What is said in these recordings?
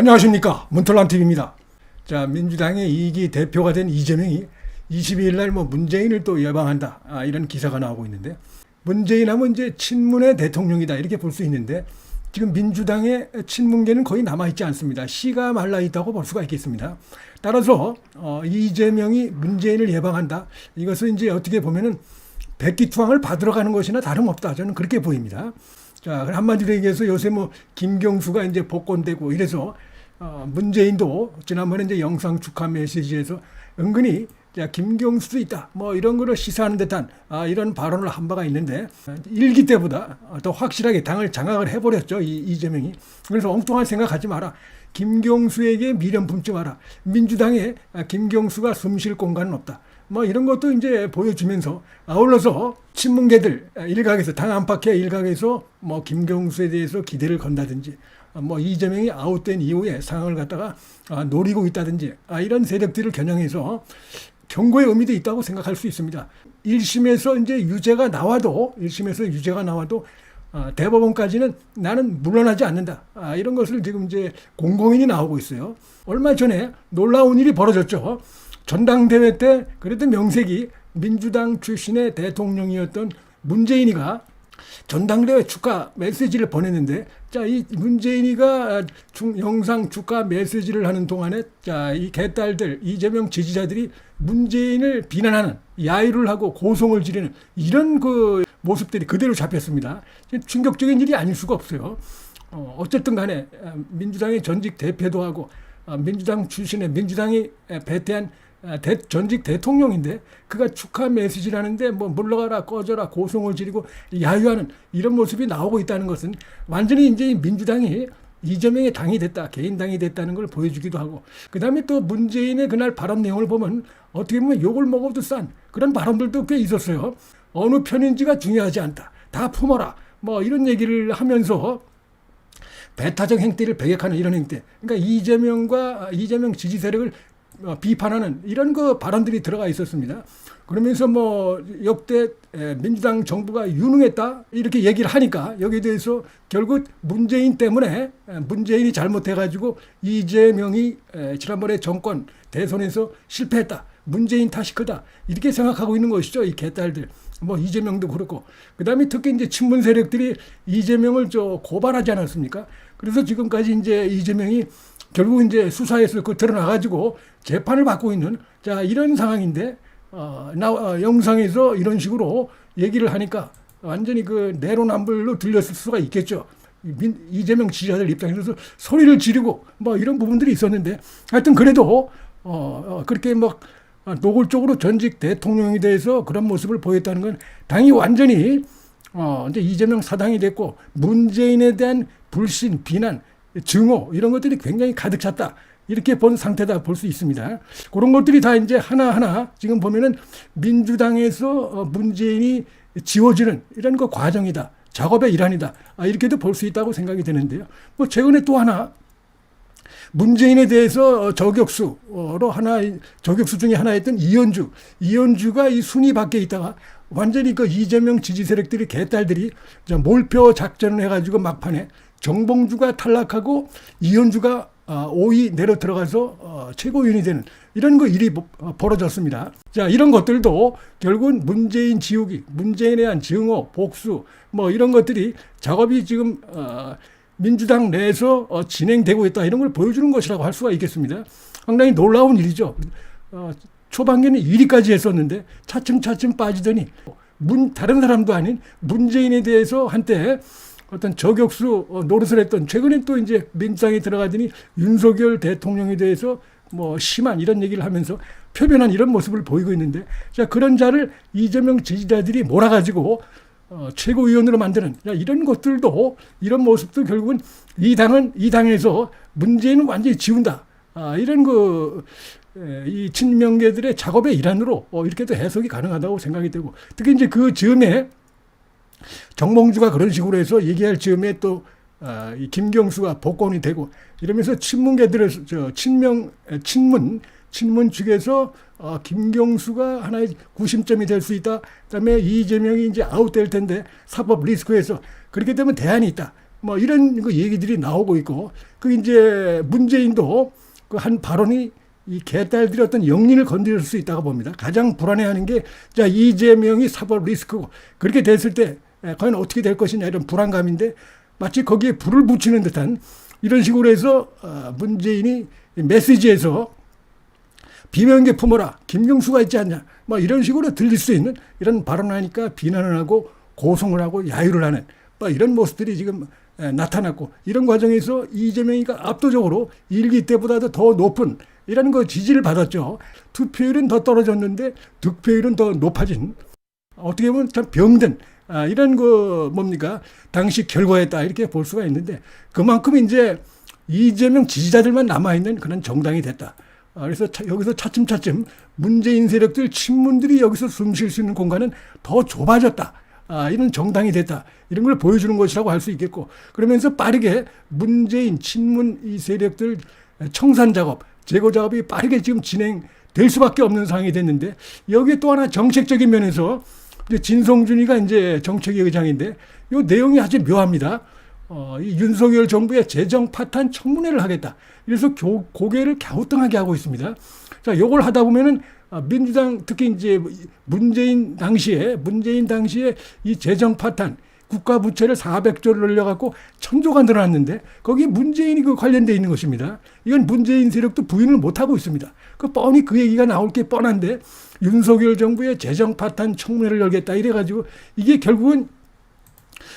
안녕하십니까 문털란 TV입니다. 자 민주당의 이기 대표가 된 이재명이 22일 날 뭐 문재인을 또 예방한다 아, 이런 기사가 나오고 있는데 문재인 하면 이제 친문의 대통령이다 이렇게 볼 수 있는데 지금 민주당의 친문계는 거의 남아 있지 않습니다. 씨가 말라 있다고 볼 수가 있겠습니다. 따라서 어, 이재명이 문재인을 예방한다 이것은 이제 어떻게 보면은 백기투항을 받으러 가는 것이나 다름없다 저는 그렇게 보입니다. 자, 한마디로 얘기해서 요새 뭐 김경수가 이제 복권되고 이래서 어, 문재인도 지난번에 이제 영상 축하 메시지에서 은근히 야, 김경수도 있다. 뭐 이런 거를 시사하는 듯한 아, 이런 발언을 한 바가 있는데 일기 때보다 더 확실하게 당을 장악을 해버렸죠. 이, 이재명이. 그래서 엉뚱한 생각하지 마라. 김경수에게 미련 품지 마라. 민주당에 아, 김경수가 숨 쉴 공간은 없다. 뭐 이런 것도 이제 보여주면서 아울러서 친문계들 아, 일각에서 당 안팎의 일각에서 뭐 김경수에 대해서 기대를 건다든지 아, 뭐 이재명이 아웃된 이후에 상황을 갖다가 아, 노리고 있다든지 아, 이런 세력들을 겨냥해서 경고의 의미도 있다고 생각할 수 있습니다. 1심에서 이제 유죄가 나와도 1심에서 유죄가 나와도 아, 대법원까지는 나는 물러나지 않는다. 아, 이런 것을 지금 이제 공공인이 나오고 있어요. 얼마 전에 놀라운 일이 벌어졌죠. 전당대회 때 그래도 명색이 민주당 출신의 대통령이었던 문재인이가 전당대회 축하 메시지를 보냈는데 자 이 문재인이가 중, 영상 축하 메시지를 하는 동안에 자이 개딸들 이재명 지지자들이 문재인을 비난하는 야유를 하고 고성을 지르는 이런 그 모습들이 그대로 잡혔습니다. 충격적인 일이 아닐 수가 없어요. 어, 어쨌든 간에 아, 민주당의 전직 대표도 하고 아, 민주당 출신의 민주당이 배태한 아, 대, 전직 대통령인데 그가 축하 메시지를 하는데 뭐 물러가라 꺼져라 고성을 지르고 야유하는 이런 모습이 나오고 있다는 것은 완전히 이제 민주당이 이재명의 당이 됐다 개인 당이 됐다는 걸 보여주기도 하고 그 다음에 또 문재인의 그날 발언 내용을 보면 어떻게 보면 욕을 먹어도 싼 그런 발언들도 꽤 있었어요. 어느 편인지가 중요하지 않다. 다 품어라. 뭐 이런 얘기를 하면서 배타적 행태를 배격하는 이런 행태. 그러니까 이재명과 이재명 지지 세력을 어, 비판하는 이런 그 발언들이 들어가 있었습니다. 그러면서 뭐 역대 에, 민주당 정부가 유능했다 이렇게 얘기를 하니까 여기에 대해서 결국 문재인 때문에 에, 문재인이 잘못해가지고 이재명이 에, 지난번에 정권 대선에서 실패했다. 문재인 탓이 크다. 이렇게 생각하고 있는 것이죠. 이 개딸들. 뭐 이재명도 그렇고 그 다음에 특히 이제 친문 세력들이 이재명을 저 고발하지 않았습니까? 그래서 지금까지 이제 이재명이 결국 이제 수사에서 그 드러나 가지고 재판을 받고 있는 자 이런 상황인데 어, 나 어, 영상에서 이런 식으로 얘기를 하니까 완전히 그 내로남불로 들렸을 수가 있겠죠. 민, 이재명 지지자들 입장에서 소리를 지르고 뭐 이런 부분들이 있었는데 하여튼 그래도 어, 어 그렇게 막 아, 노골적으로 전직 대통령에 대해서 그런 모습을 보였다는 건 당이 완전히 어 이제 이재명 사당이 됐고 문재인에 대한 불신, 비난, 증오 이런 것들이 굉장히 가득 찼다. 이렇게 본 상태다 볼 수 있습니다. 그런 것들이 다 이제 하나하나 지금 보면은 민주당에서 어, 문재인이 지워지는 이런 그 과정이다. 작업의 일환이다. 아, 이렇게도 볼 수 있다고 생각이 되는데요. 뭐 최근에 또 하나 문재인에 대해서 어, 저격수로 하나 저격수 중에 하나였던 이현주 이현주가 이 순위 밖에 있다가 완전히 그 이재명 지지 세력들이 개딸들이 몰표 작전을 해가지고 막판에 정봉주가 탈락하고 이현주가 5위 내려 들어가서 어, 최고위원이 되는 이런 거 일이 어, 벌어졌습니다. 자 이런 것들도 결국은 문재인 지우기, 문재인에 대한 증오, 복수 뭐 이런 것들이 작업이 지금 민주당 내에서 어, 진행되고 있다 이런 걸 보여주는 것이라고 할 수가 있겠습니다. 상당히 놀라운 일이죠. 어, 초반기는 1위까지 했었는데 차츰차츰 빠지더니 문 다른 사람도 아닌 문재인에 대해서 한때 어떤 저격수 어, 노릇을 했던 최근에 또 이제 민주당에 들어가더니 윤석열 대통령에 대해서 뭐 심한 이런 얘기를 하면서 표변한 이런 모습을 보이고 있는데 자 그런 자를 이재명 지지자들이 몰아가지고 어, 최고위원으로 만드는 이런 것들도 이런 모습도 결국은 이 당은 이 당에서 문재인은 완전히 지운다. 아, 이런 그 이 친명계들의 작업의 일환으로 어, 이렇게도 해석이 가능하다고 생각이 되고 특히 이제 그 즈음에 정몽주가 그런 식으로 해서 얘기할 즈음에 또 아, 이 김경수가 복권이 되고 이러면서 친문계들의 저 친명 친문 친문 측에서 어, 김경수가 하나의 구심점이 될 수 있다. 그다음에 이재명이 이제 아웃될 텐데 사법 리스크에서 그렇게 되면 대안이 있다. 뭐 이런 그 얘기들이 나오고 있고 그 이제 문재인도 그 한 발언이 이 개딸들이 어떤 영린을 건드릴 수 있다고 봅니다. 가장 불안해하는 게 자 이재명이 사법 리스크고 그렇게 됐을 때 에, 과연 어떻게 될 것이냐 이런 불안감인데 마치 거기에 불을 붙이는 듯한 이런 식으로 해서 어, 문재인이 메시지에서 비명계 품어라 김경수가 있지 않냐 뭐 이런 식으로 들릴 수 있는 이런 발언을 하니까 비난을 하고 고성을 하고 야유를 하는 뭐 이런 모습들이 지금 에, 나타났고 이런 과정에서 이재명이가 압도적으로 일기 때보다도 더 높은 이런 거 지지를 받았죠. 투표율은 더 떨어졌는데 득표율은 더 높아진 어떻게 보면 참 병든 아, 이런 그 뭡니까 당시 결과였다 이렇게 볼 수가 있는데 그만큼 이제 이재명 지지자들만 남아 있는 그런 정당이 됐다. 아, 그래서 차- 여기서 차츰차츰 문재인 세력들 친문들이 여기서 숨 쉴 수 있는 공간은 더 좁아졌다. 아, 이런 정당이 됐다. 이런 걸 보여주는 것이라고 할 수 있겠고 그러면서 빠르게 문재인 친문 이 세력들 청산 작업, 제거 작업이 빠르게 지금 진행될 수밖에 없는 상황이 됐는데 여기에 또 하나 정책적인 면에서 이제 진성준이가 이제 정책위 의장인데 이 내용이 아주 묘합니다. 어, 이 윤석열 정부의 재정 파탄 청문회를 하겠다. 그래서 교, 고개를 갸우뚱하게 하고 있습니다. 자, 요걸 하다 보면은 아, 민주당 특히 이제 문재인 당시에 문재인 당시에 이 재정 파탄 국가 부채를 400조를 늘려갖고 천조가 늘어났는데 거기에 문재인이 그 관련돼 있는 것입니다. 이건 문재인 세력도 부인을 못하고 있습니다. 그 뻔히 그 얘기가 나올 게 뻔한데 윤석열 정부의 재정 파탄 청문회를 열겠다 이래가지고 이게 결국은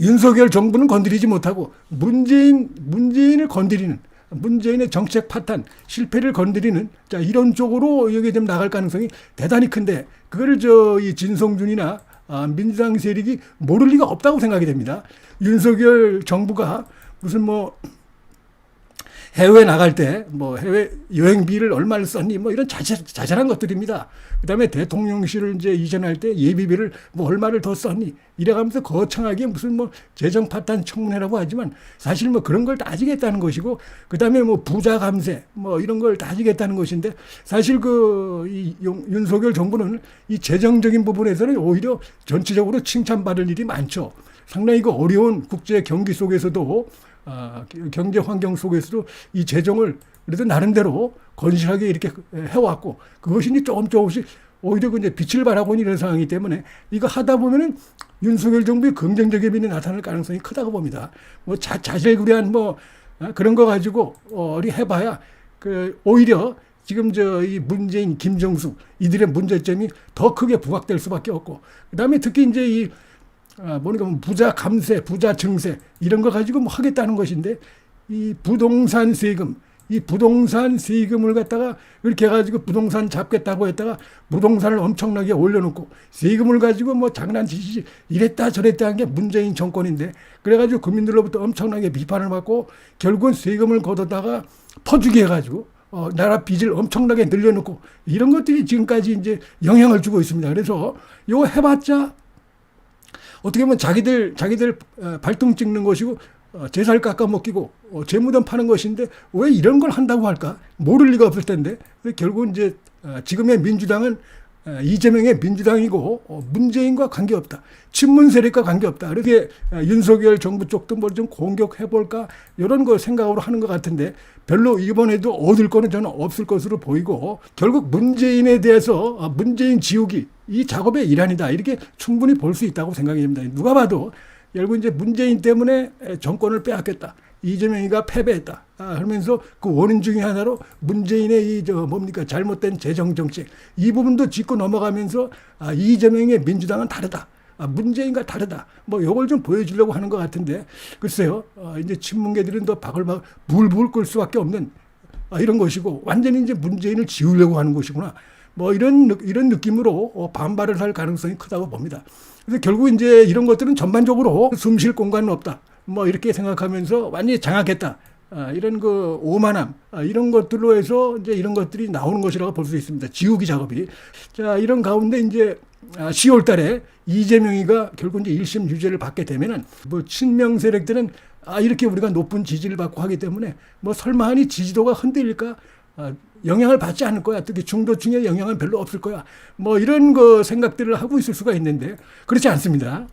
윤석열 정부는 건드리지 못하고 문재인 문재인을 건드리는 문재인의 정책 파탄 실패를 건드리는 자 이런 쪽으로 여기 좀 나갈 가능성이 대단히 큰데 그거를 저 이 진성준이나 아, 민주당 세력이 모를 리가 없다고 생각이 됩니다. 윤석열 정부가 무슨 뭐 해외 나갈 때 뭐 해외 여행비를 얼마를 썼니 뭐 이런 자세, 자잘한 것들입니다. 그다음에 대통령실을 이제 이전할 때 예비비를 뭐 얼마를 더 썼니 이래가면서 거창하게 무슨 뭐 재정 파탄 청문회라고 하지만 사실 뭐 그런 걸 따지겠다는 것이고 그다음에 뭐 부자 감세 뭐 이런 걸 따지겠다는 것인데 사실 그이 윤석열 정부는 이 재정적인 부분에서는 오히려 전체적으로 칭찬받을 일이 많죠. 상당히 그 어려운 국제 경기 속에서도 아, 경제 환경 속에서도 이 재정을 그래도 나름대로 건실하게 이렇게 해왔고 그것이 이제 조금 조금씩 오히려 그 이제 빛을 발하고 있는 상황이기 때문에 이거 하다 보면은 윤석열 정부의 긍정적인 면이 나타날 가능성이 크다고 봅니다. 뭐 자, 자질구레한 뭐 아, 그런 거 가지고 어, 어리 해봐야 그 오히려 지금 저 이 문재인, 김정수 이들의 문제점이 더 크게 부각될 수밖에 없고 그다음에 특히 이제 이 아, 뭐니까 뭐 부자 감세, 부자 증세 이런 거 가지고 뭐 하겠다는 것인데 이 부동산 세금, 이 부동산 세금을 갖다가 이렇게 해가지고 부동산 잡겠다고 했다가 부동산을 엄청나게 올려놓고 세금을 가지고 뭐 장난치지 이랬다 저랬다 한 게 문재인 정권인데 그래가지고 국민들로부터 엄청나게 비판을 받고 결국은 세금을 걷어다가 퍼주게 해가지고 어, 나라 빚을 엄청나게 늘려놓고 이런 것들이 지금까지 이제 영향을 주고 있습니다. 그래서 이거 해봤자 어떻게 보면 자기들 자기들 어, 발등 찍는 것이고 어, 제살 깎아 먹기고 어, 재무돈 파는 것인데 왜 이런 걸 한다고 할까 모를 리가 없을 텐데 근데 결국 이제 어, 지금의 민주당은 어, 이재명의 민주당이고 어, 문재인과 관계없다. 친문 세력과 관계없다. 그렇게 어, 윤석열 정부 쪽도 뭘 좀 공격해 볼까 이런 거 생각으로 하는 것 같은데 별로 이번에도 얻을 거는 저는 없을 것으로 보이고 결국 문재인에 대해서 어, 문재인 지우기 이 작업의 일환이다. 이렇게 충분히 볼 수 있다고 생각이 됩니다. 누가 봐도 결국 이제 문재인 때문에 정권을 빼앗겼다. 이재명이가 패배했다. 아, 그러면서 그 원인 중에 하나로 문재인의 이 저 뭡니까 잘못된 재정 정책 이 부분도 짚고 넘어가면서 아, 이재명의 민주당은 다르다. 아, 문재인과 다르다. 뭐 요걸 좀 보여주려고 하는 것 같은데 글쎄요. 어, 이제 친문계들은 더 박을박 불불 끌 수밖에 없는 아, 이런 것이고 완전히 이제 문재인을 지우려고 하는 것이구나. 뭐 이런 느- 이런 느낌으로 어, 반발을 할 가능성이 크다고 봅니다. 그래서 결국 이제 이런 것들은 전반적으로 숨 쉴 공간은 없다. 뭐 이렇게 생각하면서 완전히 장악했다. 아, 이런 그 오만함 아, 이런 것들로 해서 이제 이런 것들이 나오는 것이라고 볼 수 있습니다. 지우기 작업이. 자 이런 가운데 이제 아, 10월달에 이재명이가 결국 이제 1심 유죄를 받게 되면은 뭐 친명 세력들은 아 이렇게 우리가 높은 지지를 받고 하기 때문에 뭐 설마 하니 지지도가 흔들릴까 아, 영향을 받지 않을 거야. 특히 중도층의 영향은 별로 없을 거야. 뭐 이런 거 생각들을 하고 있을 수가 있는데 그렇지 않습니다.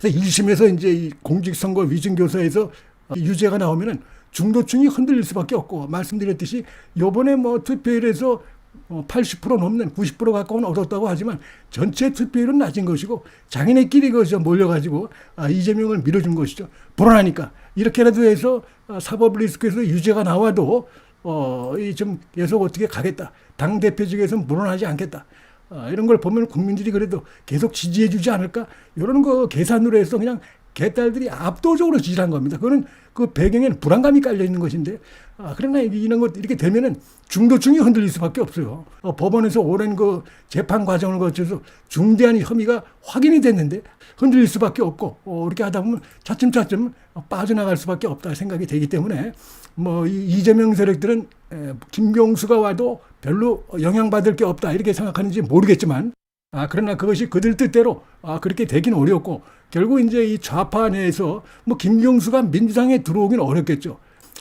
그래서 1심에서 이제 이 공직선거 위증교사에서 유죄가 나오면은 중도층이 흔들릴 수밖에 없고 말씀드렸듯이 요번에 뭐 투표율에서 80% 넘는 90% 가까운 얻었다고 하지만 전체 투표율은 낮은 것이고 자기네끼리 거기서 몰려가지고 아, 이재명을 밀어준 것이죠. 불안하니까 이렇게라도 해서 아, 사법 리스크에서 유죄가 나와도 어, 이 좀 계속 어떻게 가겠다. 당 대표직에서 물러나지 않겠다. 아, 이런 걸 보면 국민들이 그래도 계속 지지해 주지 않을까? 이런 거 계산으로 해서 그냥 개딸들이 압도적으로 지지한 겁니다. 그거는 그 배경에는 불안감이 깔려 있는 것인데, 아, 그러나 이런 것 이렇게 되면은 중도층이 흔들릴 수밖에 없어요. 어, 법원에서 오랜 그 재판 과정을 거쳐서 중대한 혐의가 확인이 됐는데 흔들릴 수밖에 없고, 어, 이렇게 하다 보면 차츰차츰 빠져나갈 수밖에 없다 생각이 되기 때문에 뭐이 이재명 세력들은 에, 김경수가 와도 별로 영향받을 게 없다 이렇게 생각하는지 모르겠지만 아, 그러나 그것이 그들 뜻대로 아, 그렇게 되긴 어렵고 결국 이제 이 좌파 내에서 뭐 김경수가 민주당에 들어오긴 어렵겠죠.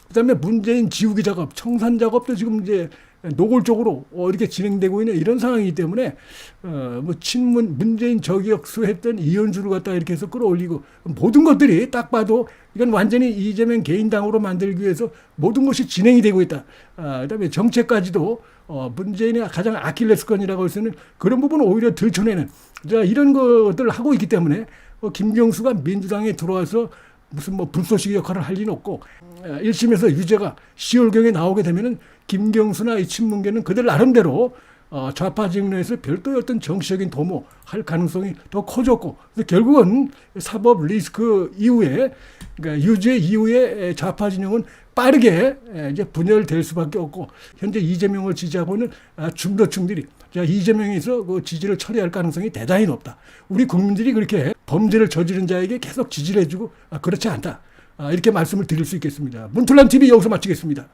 그다음에 문재인 지우기 작업, 청산 작업도 지금 이제 노골적으로 어, 이렇게 진행되고 있는 이런 상황이기 때문에 어, 뭐 친문 문재인 저격수 했던 이현주를 갖다 이렇게 해서 끌어올리고 모든 것들이 딱 봐도 이건 완전히 이재명 개인당으로 만들기 위해서 모든 것이 진행이 되고 있다. 아, 그다음에 정책까지도 어, 문재인의 가장 아킬레스건이라고 할 수 있는 그런 부분을 오히려 들춰내는 자, 이런 것들을 하고 있기 때문에 어, 김경수가 민주당에 들어와서 무슨 뭐 불쏘시개 역할을 할 리는 없고 어, 1심에서 유죄가 10월경에 나오게 되면은 김경수나 이 친문계는 그들 나름대로 어, 좌파 진영에서 별도의 어떤 정치적인 도모 할 가능성이 더 커졌고 그래서 결국은 사법 리스크 이후에 그러니까 유죄 이후에 좌파 진영은 빠르게 이제 분열될 수밖에 없고 현재 이재명을 지지하고 있는 아, 중도층들이 자, 이재명에서 그 지지를 처리할 가능성이 대단히 높다. 우리 국민들이 그렇게 범죄를 저지른 자에게 계속 지지를 해주고 아, 그렇지 않다. 아, 이렇게 말씀을 드릴 수 있겠습니다. 문틀란 TV 여기서 마치겠습니다.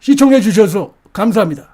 시청해 주셔서 감사합니다.